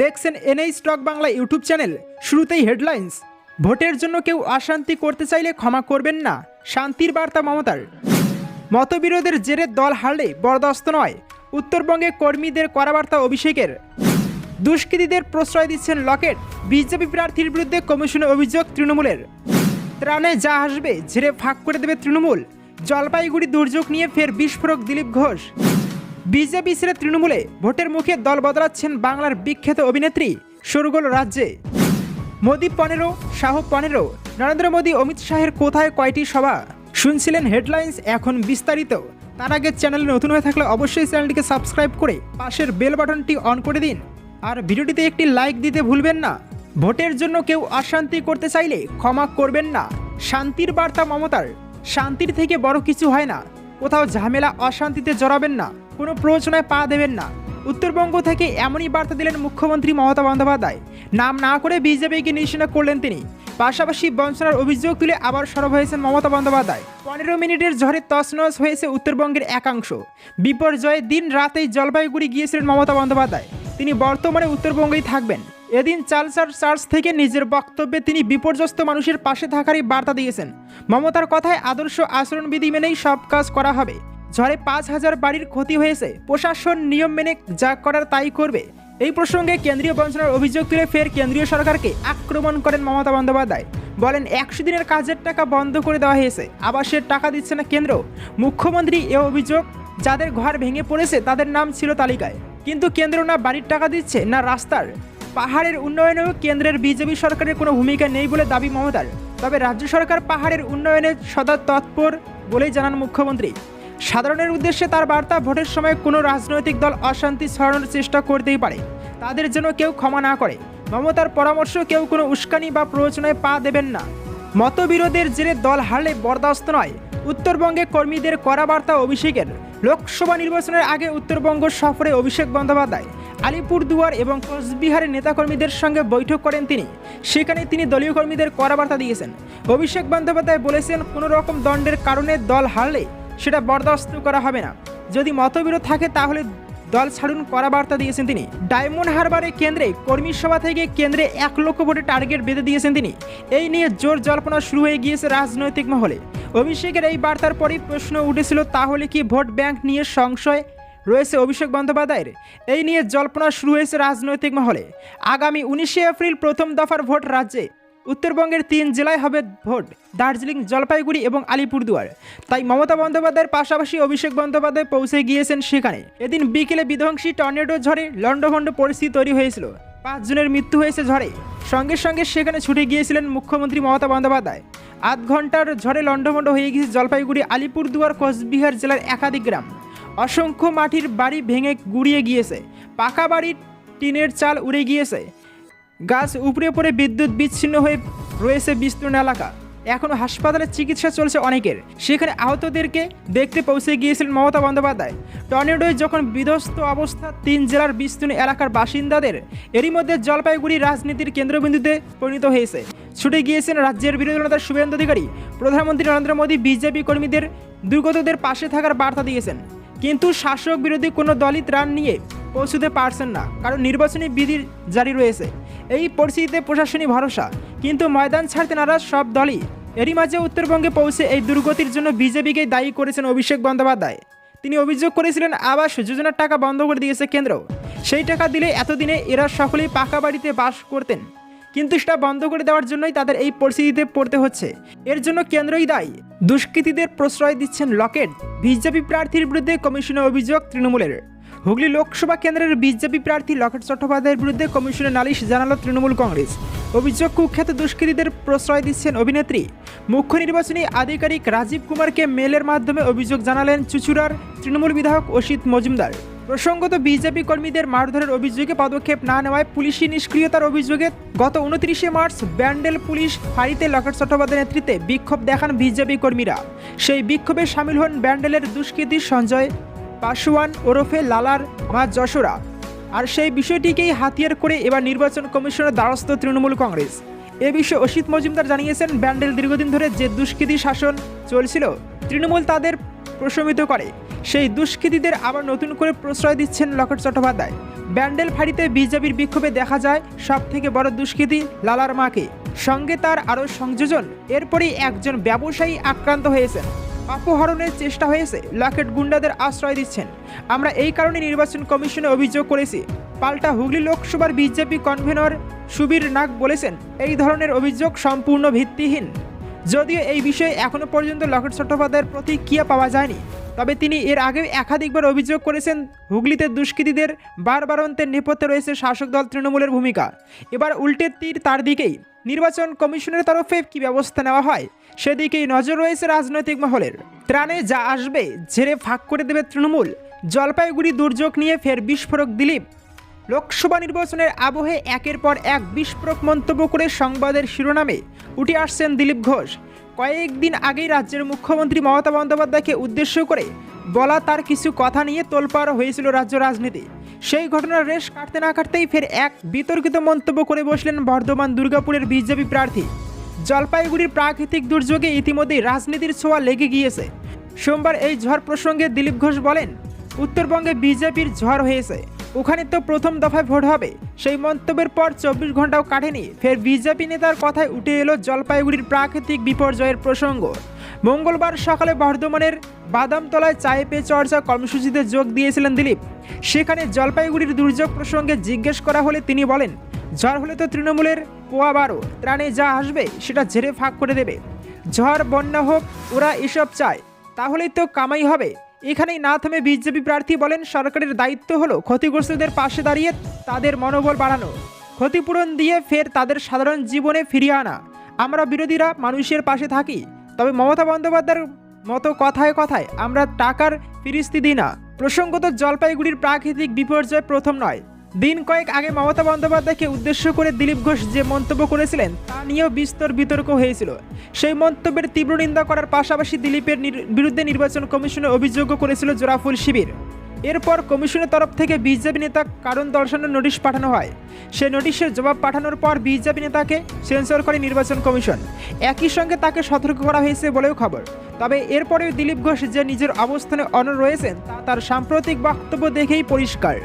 দেখছেন এনএই stock Bangla YouTube channel, শুরুতেই হেডলাইন্স। ভোটের জন্য কেউ অশান্তি করতে চাইলে ক্ষমা করবেন না, শান্তির বার্তা মমতার। মতবিরোধের জেরে দল হারলে বরদাস্ত নয়, উত্তরবঙ্গে কর্মীদের করাবার্তা অভিষেকের। দুষ্কৃতীদের প্রশ্রয় দিচ্ছেন লকেট, বিজেপি প্রার্থীর বিরুদ্ধে কমিশনে অভিযোগ তৃণমূলের। ত্রাণে যা আসবে, ঝেড়ে ফাঁক করে দেবে তৃণমূল, জলপাইগুড়ি দুর্যোগ নিয়ে ফের বিস্ফোরক দিলীপ ঘোষ। বিজেপি ছেড়ে তৃণমূলে ভোটের মুখে দল বদলাচ্ছেন বাংলার বিখ্যাত অভিনেত্রী সরগোল রাজ্যে। মোদি পনেরো শাহ পনেরো, নরেন্দ্র মোদী, অমিত শাহের কোথায় কয়টি সভা? শুনছিলেন হেডলাইন্স, এখন বিস্তারিত। তার আগে চ্যানেলে নতুন হয়ে থাকলে অবশ্যই চ্যানেলটিকে সাবস্ক্রাইব করে পাশের বেল বাটনটি অন করে দিন। আর ভিডিওটিতে একটি লাইক দিতে ভুলবেন না। ভোটের জন্য কেউ অশান্তি করতে চাইলে ক্ষমা করবেন না। শান্তির বার্তা মমতার। শান্তির থেকে বড় কিছু হয় না। কোথাও ঝামেলা, অশান্তিতে জড়াবেন না। কোনো প্ররোচনায় পা দেবেন না। উত্তরবঙ্গ থেকে এমনই বার্তা দিলেন মুখ্যমন্ত্রী মমতা বন্দ্যোপাধ্যায়। নাম না করে বিজেপিকে নিশানা করলেন তিনি। পাশাপাশি বঞ্চনার অভিযোগ তুলে আবার সরব হয়েছেন মমতা বন্দ্যোপাধ্যায়। পনেরো মিনিটের ঝড়ে তছনছ হয়েছে উত্তরবঙ্গের একাংশ। বিপর্যয়ে দিন রাতেই জলপাইগুড়ি গিয়েছিলেন মমতা বন্দ্যোপাধ্যায়। তিনি বর্তমানে উত্তরবঙ্গেই থাকবেন। এদিন চালসার চার্চ থেকে নিজের বক্তব্যে তিনি বিপর্যস্ত মানুষের পাশে থাকারই বার্তা দিয়েছেন। মমতার কথায় আদর্শ আচরণবিধি মেনেই সব কাজ করা হবে। ঝড়ে পাঁচ হাজার বাড়ির ক্ষতি হয়েছে, প্রশাসন নিয়ম মেনে যা করার তাই করবে। এই প্রসঙ্গে কেন্দ্রীয় বঞ্চনার অভিযোগ তুলে ফের কেন্দ্রীয় সরকারকে আক্রমণ করেন মমতা বন্দ্যোপাধ্যায়। বলেন, একশো দিনের কাজের টাকা বন্ধ করে দেওয়া হয়েছে আবাসের টাকা দিচ্ছে না কেন্দ্র। মুখ্যমন্ত্রী এ অভিযোগ, যাদের ঘর ভেঙে পড়েছে, তাদের নাম ছিল তালিকায়। কিন্তু কেন্দ্র না বাড়ির টাকা দিচ্ছে, না রাস্তার। পাহাড়ের উন্নয়নেও কেন্দ্রের বিজেপি সরকারের কোনো ভূমিকা নেই বলে দাবি মমতার। তবে রাজ্য সরকার পাহাড়ের উন্নয়নে সদা তৎপর বলেই জানান মুখ্যমন্ত্রী। সাধারণের উদ্দেশ্যে তার বার্তা, ভোটের সময় কোনো রাজনৈতিক দল অশান্তি ছড়ানোর চেষ্টা করতেই পারে। তাদের জন্য কেউ ক্ষমা না করে। মমতার পরামর্শ, কেউ কোনো উস্কানি বা প্ররোচনায় পা দেবেন না। মতবিরোধের জেরে দল হারলে বরদাস্ত নয়। উত্তরবঙ্গে কর্মীদের করা বার্তা অভিষেকের। লোকসভা নির্বাচনের আগে উত্তরবঙ্গ সফরে অভিষেক বন্দ্যোপাধ্যায়, আলিপুরদুয়ার এবং কোচবিহারের নেতাকর্মীদের সঙ্গে বৈঠক করেন তিনি। সেখানে তিনি দলীয় কর্মীদের করা বার্তা দিয়েছেন। অভিষেক বন্দ্যোপাধ্যায় বলেছেন, কোনো রকম দণ্ডের কারণে দল হারলে সেটা বরদাস্ত করা হবে না। যদি মতবিরোধ থাকে, তাহলে দল ছাড়ুন করা বার্তা দিয়েছেন তিনি। ডায়মন্ড হারবারে কেন্দ্রে কর্মী সভা থেকে কেন্দ্রে এক লক্ষ ভোটের টার্গেট বেঁধে দিয়েছেন তিনি। এই নিয়ে জোর জল্পনা শুরু হয়ে গিয়েছে রাজনৈতিক মহলে। অভিষেকের এই বার্তার পরেই প্রশ্ন উঠেছিল, তাহলে কি ভোট ব্যাংক নিয়ে সংশয়? রয়েছে অভিষেক বন্দ্যোপাধ্যায়ের। এই নিয়ে জল্পনা শুরু হয়েছে রাজনৈতিক মহলে। আগামী উনিশে এপ্রিল প্রথম দফার ভোট রাজ্যে। উত্তরবঙ্গের তিন জেলায় হবে ভোট, দার্জিলিং, জলপাইগুড়ি এবং আলিপুরদুয়ার। তাই মমতা বন্দ্যোপাধ্যায়ের পাশাপাশি অভিষেক বন্দ্যোপাধ্যায় পৌঁছে গিয়েছেন সেখানে। এদিন বিকেলে বিধ্বংসী টর্নেডো ঝড়ে লন্ডভন্ড পরিস্থিতি তৈরি হয়েছিল। পাঁচ জনের মৃত্যু হয়েছে ঝড়ে। সঙ্গে সঙ্গে সেখানে ছুটে গিয়েছিলেন মুখ্যমন্ত্রী মমতা বন্দ্যোপাধ্যায়। আধ ঘণ্টার ঝড়ে লন্ডভন্ড হয়ে গিয়েছে জলপাইগুড়ি, আলিপুরদুয়ার, কোচবিহার জেলার একাধিক গ্রাম। অসংখ্য মাটির বাড়ি ভেঙে গুড়িয়ে গিয়েছে। পাকা বাড়ির টিনের চাল উড়ে গিয়েছে। গাছ উপড়ে পড়ে বিদ্যুৎ বিচ্ছিন্ন হয়ে রয়েছে বিস্তীর্ণ এলাকা। এখনও হাসপাতালে চিকিৎসা চলছে অনেকের। সেখানে আহতদেরকে দেখতে পৌঁছে গিয়েছিলেন মমতা বন্দ্যোপাধ্যায়। টর্নেডোয় যখন বিধ্বস্ত অবস্থা, তিন জেলার বিস্তীর্ণ এলাকার বাসিন্দাদের, এরই মধ্যে জলপাইগুড়ি রাজনীতির কেন্দ্রবিন্দুতে পরিণত হয়েছে। ছুটে গিয়েছেন রাজ্যের বিরোধী নেতা শুভেন্দু অধিকারী। প্রধানমন্ত্রী নরেন্দ্র মোদী, বিজেপি কর্মীদের দুর্গতদের পাশে থাকার বার্তা দিয়েছেন। কিন্তু শাসক বিরোধী কোনো দলই ত্রাণ নিয়ে পৌঁছতে পারছেন না, কারণ নির্বাচনী বিধি জারি রয়েছে। এই পরিস্থিতিতে প্রশাসনিক ভরসা। কিন্তু ময়দান ছাড়তে নারাজ সব দলই। এরই মাঝে উত্তরবঙ্গে পৌঁছে এই দুর্গতির জন্য বিজেপিকে দায়ী করেছেন অভিষেক বন্দ্যোপাধ্যায়। তিনি অভিযোগ করেছিলেন, আবাস যোজনার টাকা বন্ধ করে দিয়েছে কেন্দ্র। সেই টাকা দিলে এতদিনে এরা সকলেই পাকা বাড়িতে বাস করতেন। কিন্তু সেটা বন্ধ করে দেওয়ার জন্যই তাদের এই পরিস্থিতিতে পড়তে হচ্ছে। এর জন্য কেন্দ্রই দায়ী। দুষ্কৃতীদের প্রশ্রয় দিচ্ছেন লকেট। বিজেপি প্রার্থীর বিরুদ্ধে কমিশনের অভিযোগ তৃণমূলের। হুগলি লোকসভা কেন্দ্রের বিজেপি প্রার্থী লকেট চট্টোপাধ্যায়ের বিরুদ্ধে কমিশনে নালিশ জানালো তৃণমূল কংগ্রেস। অভিযোগ, কুখ্যাত দুষ্কৃতীদের প্রশ্রয় দিচ্ছেন অভিনেত্রী। মুখ্য নির্বাচনী আধিকারিক রাজীব কুমারকে মেলের মাধ্যমে অভিযোগ জানালেন চুচুড়ার তৃণমূল বিধায়ক অসিত মজুমদার। প্রসঙ্গত, বিজেপি কর্মীদের মারধরের অভিযোগে পদক্ষেপ না নেওয়ায় পুলিশি নিষ্ক্রিয়তার অভিযোগে গত উনত্রিশে মার্চ ব্যান্ডেল পুলিশ ফাঁড়িতে লকেট চট্টোপাধ্যায়ের নেতৃত্বে বিক্ষোভ দেখান বিজেপি কর্মীরা। সেই বিক্ষোভে সামিল হন ব্যান্ডেলের দুষ্কৃতী সঞ্জয় পাশওয়ান ওরফে লালার মা যশোরা। আর সেই বিষয়টিকেই হাতিয়ার করে এবার নির্বাচন কমিশনের দ্বারস্থ তৃণমূল কংগ্রেস। এ বিষয়ে অসিত মজুমদার জানিয়েছেন, ব্যান্ডেল দীর্ঘদিন ধরে যে দুষ্কৃতী শাসন চলছিল, তৃণমূল তাদের প্রশমিত করে। সেই দুষ্কৃতীদের আবার নতুন করে প্রশ্রয় দিচ্ছেন লকেট চট্টোপাধ্যায়। ব্যান্ডেল ফাঁড়িতে বিজেপির বিক্ষোভে দেখা যায় সব থেকে বড় দুষ্কৃতী লালার মাকে। সঙ্গে তার আরও সংযোজন। এরপরেই একজন ব্যবসায়ী আক্রান্ত হয়েছেন। অপহরণের চেষ্টা হয়েছে, লকেট গুন্ডাদের আশ্রয় দিচ্ছেন। আমরা এই কারণে নির্বাচন কমিশনে অভিযোগ করেছি। পাল্টা হুগলি লোকসভার বিজেপি কনভেনর সুবীর নাগ বলেছেন, এই ধরনের অভিযোগ সম্পূর্ণ ভিত্তিহীন। যদিও এই বিষয়ে এখনও পর্যন্ত লকেট চট্টোপাধ্যায়ের প্রতিক্রিয়া পাওয়া যায়নি, তবে তিনি এর আগেও একাধিকবার অভিযোগ করেছেন, হুগলিতে দুষ্কৃতীদের বারবারন্তের নেপথ্যে রয়েছে শাসক দল তৃণমূলের ভূমিকা। এবার উল্টে তীর তার দিকেই। নির্বাচন কমিশনের তরফে কি ব্যবস্থা নেওয়া হয়? সেদিকেই নজর রয়েছে রাজনৈতিক মহলের। ত্রাণে যা আসবে, ঝেড়ে ফাঁক করে দেবে তৃণমূল। জলপাইগুড়ি দুর্যোগ নিয়ে ফের বিস্ফোরক দিলীপ। লোকসভা নির্বাচনের আবহে একের পর এক বিস্ফোরক মন্তব্য করে সংবাদের শিরোনামে উঠে আসছেন দিলীপ ঘোষ। কয়েকদিন আগেই রাজ্যের মুখ্যমন্ত্রী মমতা বন্দ্যোপাধ্যায়কে উদ্দেশ্য করে বলা তার কিছু কথা নিয়ে তোলপাড় হয়েছিল রাজ্য রাজনীতি। সেই ঘটনার রেশ কাটতে না কাটতেই ফের এক বিতর্কিত মন্তব্য করে বসলেন বর্ধমান দুর্গাপুরের বিজেপি প্রার্থী। জলপাইগুড়ির প্রাকৃতিক দুর্যোগে ইতিমধ্যেই রাজনীতির ছোঁয়া লেগে গিয়েছে। সোমবার এই ঝড় প্রসঙ্গে দিলীপ ঘোষ বলেন, উত্তরবঙ্গে বিজেপির ঝড় হয়েছে। ওখানে তো প্রথম দফায় ভোট হবে। সেই মন্তব্যের পর চব্বিশ ঘন্টাও কাটেনি। ফের বিজেপি নেতার কথায় উঠে এলো জলপাইগুড়ির প্রাকৃতিক বিপর্যয়ের প্রসঙ্গ। মঙ্গলবার সকালে বর্ধমানের বাদামতলায় চায়ে পে চর্চা কর্মসূচিতে যোগ দিয়েছিলেন দিলীপ। সেখানে জলপাইগুড়ির দুর্যোগ প্রসঙ্গে জিজ্ঞেস করা হলে তিনি বলেন, ঝড় হলে তো তৃণমূলের পোয়া বারো, ত্রাণে যা আসবে সেটা ঝেড়ে ফাঁক করে দেবে। ঝড়, বন্যা হোক, ওরা এসব চায়, তাহলেই তো কামাই হবে। এখানেই না থেমে বিজেপি প্রার্থী বলেন, সরকারের দায়িত্ব হলো ক্ষতিগ্রস্তদের পাশে দাঁড়িয়ে তাদের মনোবল বাড়ানো। ক্ষতিপূরণ দিয়ে ফের তাদের সাধারণ জীবনে ফিরিয়ে আনা। আমরা বিরোধীরা মানুষের পাশে থাকি, তবে মমতা বন্দ্যোপাধ্যায়ের মতো কথায় কথায় আমরা টাকার ফিরিস্তি দিই না। প্রসঙ্গত জলপাইগুড়ির প্রাকৃতিক বিপর্যয় প্রথম নয়। দিন কয়েক আগে মমতা বন্দ্যোপাধ্যায়কে উদ্দেশ্য করে দিলীপ ঘোষ যে মন্তব্য করেছিলেন, তা নিয়েও বিস্তর বিতর্ক হয়েছিল। সেই মন্তব্যের তীব্র নিন্দা করার পাশাপাশি দিলীপের বিরুদ্ধে নির্বাচন কমিশনে অভিযোগও করেছিল জোরাফুল শিবির। এরপর কমিশনের তরফ থেকে বিজেপি নেতা কারণ দর্শানোর নোটিশ পাঠানো হয়। সে নোটিশের জবাব পাঠানোর পর বিজেপি নেতাকে সেন্সর করে নির্বাচন কমিশন। একই সঙ্গে তাকে সতর্ক করা হয়েছে বলেও খবর। তবে এরপরেও দিলীপ ঘোষ যে নিজের অবস্থানে অনড় রয়েছেন, তা তার সাম্প্রতিক বক্তব্য দেখেই পরিষ্কার।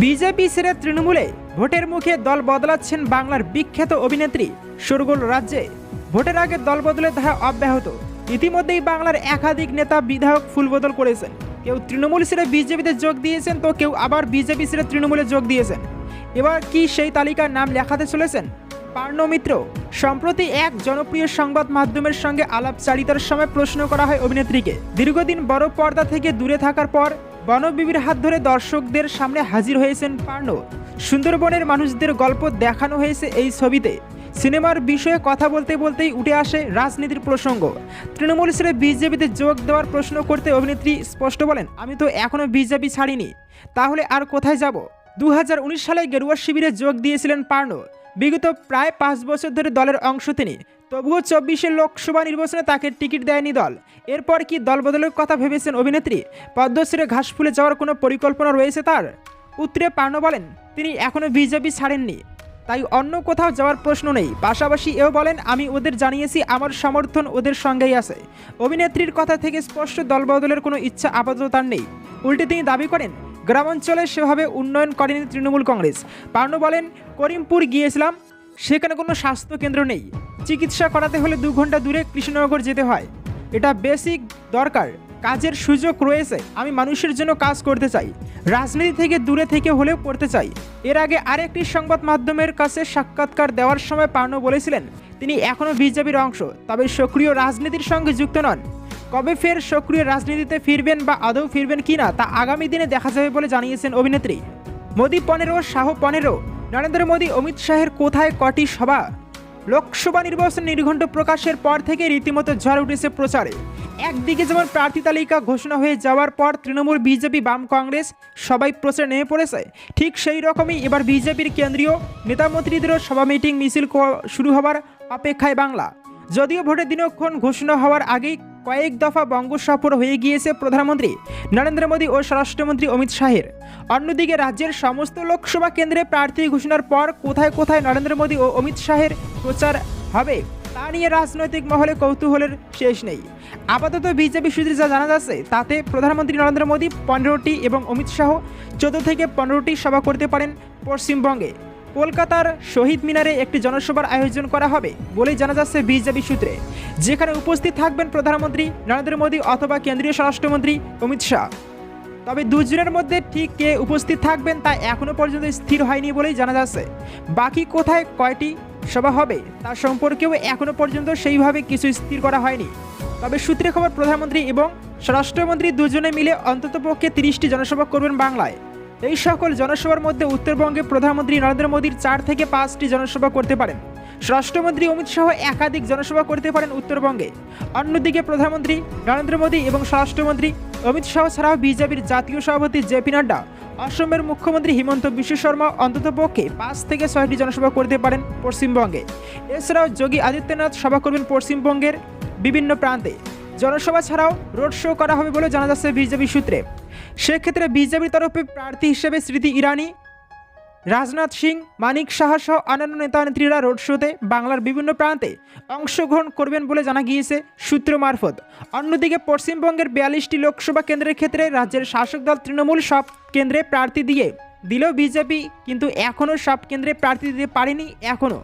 বিজেপি ছেড়ে তৃণমূলে ভোটের মুখে দল বদলাচ্ছেন বাংলার বিখ্যাত অভিনেত্রী সুরগুল রাজ্যে। ভোটের আগে দল বদলের ধারা অব্যাহত। ইতিমধ্যেই বাংলার একাধিক নেতা বিধায়ক ফুলবদল করেছেন। কেউ তৃণমূল ছেড়ে বিজেপিতে যোগ দিয়েছেন, তো কেউ আবার বিজেপি ছেড়ে তৃণমূলে যোগ দিয়েছেন। এবার কি সেই তালিকার নাম লেখাতে চলেছেন? পার্ণ মিত্র। সম্প্রতি এক জনপ্রিয় সংবাদ মাধ্যমের সঙ্গে আলাপচারিতার সময় প্রশ্ন করা হয় অভিনেত্রীকে। দীর্ঘদিন বড় পর্দা থেকে দূরে থাকার পর বনবিবির হাত ধরে দর্শকদের সামনে হাজির হয়েছেন পার্নো সুন্দরবনের মানুষদের গল্প দেখানো হয়েছে এই ছবিতে। সিনেমার বিষয়ে কথা বলতে বলতেই উঠে আসে রাজনীতির প্রসঙ্গ। তৃণমূল ছেড়ে বিজেপিতে যোগ দেওয়ার প্রশ্ন করতে অভিনেত্রী স্পষ্ট বলেন, আমি তো এখনও বিজেপি ছাড়িনি। তাহলে আর কোথায় যাব? দু হাজার উনিশ সালে গেরুয়া শিবিরে যোগ দিয়েছিলেন পার্নো বিগত প্রায় পাঁচ বছর ধরে দলের অংশ তিনি। তবুও চব্বিশের লোকসভা নির্বাচনে তাকে টিকিট দেয়নি দল। এরপর কি দল বদলের কথা ভেবেছেন অভিনেত্রী? পদ্মশ্রী ঘাস ফুলে যাওয়ার কোনো পরিকল্পনা রয়েছে তার? উত্তরে পার্ণ বলেন, তিনি এখনও বিজেপি ছাড়েননি। তাই অন্য কোথাও যাওয়ার প্রশ্ন নেই। পাশাপাশি এও বলেন, আমি ওদের জানিয়েছি, আমার সমর্থন ওদের সঙ্গেই আছে। অভিনেত্রীর কথা থেকে স্পষ্ট, দলবদলের কোনো ইচ্ছা আপাতত তার নেই। উল্টে তিনি দাবি করেন, গ্রামাঞ্চলে সেভাবে উন্নয়ন করেনি তৃণমূল কংগ্রেস। পার্ণ বলেন, করিমপুর গিয়েছিলাম সেখানে কোনো স্বাস্থ্য কেন্দ্র নেই। চিকিৎসা করাতে হলে দু ঘণ্টা দূরে কৃষ্ণনগর যেতে হয়। এটা বেসিক দরকার, কাজের সুযোগ রয়েছে। আমি মানুষের জন্য কাজ করতে চাই। রাজনীতি থেকে দূরে থেকে হলেও করতে চাই। এর আগে আরেকটি সংবাদ মাধ্যমের কাছে সাক্ষাৎকার দেওয়ার সময় পার্নো বলেছিলেন, তিনি এখনও বিজেপির অংশ, তবে সক্রিয় রাজনীতির সঙ্গে যুক্ত নন। কবে ফের সক্রিয় রাজনীতিতে ফিরবেন বা আদৌ ফিরবেন কিনা তা আগামী দিনে দেখা যাবে বলে জানিয়েছেন অভিনেত্রী। মোদি পনেরো, শাহ পনেরো নরেন্দ্র মোদী অমিত শাহের কোথায় কটি সভা? লোকসভা নির্বাচন নির্ঘণ্ট প্রকাশের পর থেকে রীতিমতো ঝড় উঠেছে প্রচারে। একদিকে যেমন প্রার্থী তালিকা ঘোষণা হয়ে যাওয়ার পর তৃণমূল বিজেপি বাম কংগ্রেস সবাই প্রচারে নেমে পড়েছে, ঠিক সেই রকমই এবার বিজেপির কেন্দ্রীয় নেতামন্ত্রীদেরও সভা মিটিং মিছিল শুরু হবার অপেক্ষায় বাংলা। যদিও ভোটের দিনক্ষণ ঘোষণা হওয়ার আগেই কয়েক দফা বঙ্গ সফর হয়ে গিয়েছে প্রধানমন্ত্রী নরেন্দ্র মোদী ও স্বরাষ্ট্রমন্ত্রী অমিত শাহের। অন্যদিকে রাজ্যের সমস্ত লোকসভা কেন্দ্রে প্রার্থী ঘোষণার পর কোথায় কোথায় নরেন্দ্র মোদী ও অমিত শাহের প্রচার হবে, তা নিয়ে রাজনৈতিক মহলে কৌতূহলের শেষ নেই। আপাতত বিজেপি সূত্রে যা জানা যাচ্ছে, তাতে প্রধানমন্ত্রী নরেন্দ্র মোদী পনেরোটি এবং অমিত শাহ চোদ্দ থেকে পনেরোটি সভা করতে পারেন পশ্চিমবঙ্গে। কলকাতার শহীদ মিনারে একটি জনসভার আয়োজন করা হবে বলেই জানা যাচ্ছে বিজেপি সূত্রে। যেখানে উপস্থিত থাকবেন প্রধানমন্ত্রী নরেন্দ্র মোদী অথবা কেন্দ্রীয় স্বরাষ্ট্রমন্ত্রী অমিত শাহ। তবে দুজনের মধ্যে ঠিক কে উপস্থিত থাকবেন তা এখনও পর্যন্ত স্থির হয়নি বলেই জানা যাচ্ছে। বাকি কোথায় কয়টি সভা হবে তা সম্পর্কেও এখনও পর্যন্ত সেইভাবে কিছু স্থির করা হয়নি। তবে সূত্রে খবর প্রধানমন্ত্রী এবং স্বরাষ্ট্রমন্ত্রী দুজনে মিলে অন্ততপক্ষে তিরিশটি জনসভা করবেন বাংলায়। এই সকল জনসভার মধ্যে উত্তরবঙ্গে প্রধানমন্ত্রী নরেন্দ্র মোদীর চার থেকে পাঁচটি জনসভা করতে পারেন। স্বরাষ্ট্রমন্ত্রী অমিত শাহ একাধিক জনসভা করতে পারেন উত্তরবঙ্গে। অন্যদিকে প্রধানমন্ত্রী নরেন্দ্র মোদী এবং স্বরাষ্ট্রমন্ত্রী অমিত শাহ ছাড়াও বিজেপির জাতীয় সভাপতি জেপি নাড্ডা, অসমের মুখ্যমন্ত্রী হিমন্ত বিশ্ব শর্মা অন্ততপক্ষে পাঁচ থেকে ছয়টি জনসভা করতে পারেন পশ্চিমবঙ্গে। এছাড়াও যোগী আদিত্যনাথ সভা করবেন পশ্চিমবঙ্গের বিভিন্ন প্রান্তে। জনসভা ছাড়াও রোড শো করা হবে বলে জানা যাচ্ছে বিজেপি সূত্রে। সেক্ষেত্রে বিজেপির তরফে প্রার্থী হিসেবে স্মৃতি ইরানি, রাজনাথ সিং, মানিক সাহা সহ অন্যান্য নেতা নেত্রীরা রোড শোতে বাংলার বিভিন্ন প্রান্তে অংশগ্রহণ করবেন বলে জানা গিয়েছে সূত্র মারফত। অন্যদিকে পশ্চিমবঙ্গের বিয়াল্লিশটি লোকসভা কেন্দ্রের ক্ষেত্রে রাজ্যের শাসক দল তৃণমূল সব কেন্দ্রে প্রার্থী দিয়ে দিলেও বিজেপি কিন্তু এখনও সব কেন্দ্রে প্রার্থী দিতে পারেনি এখনও।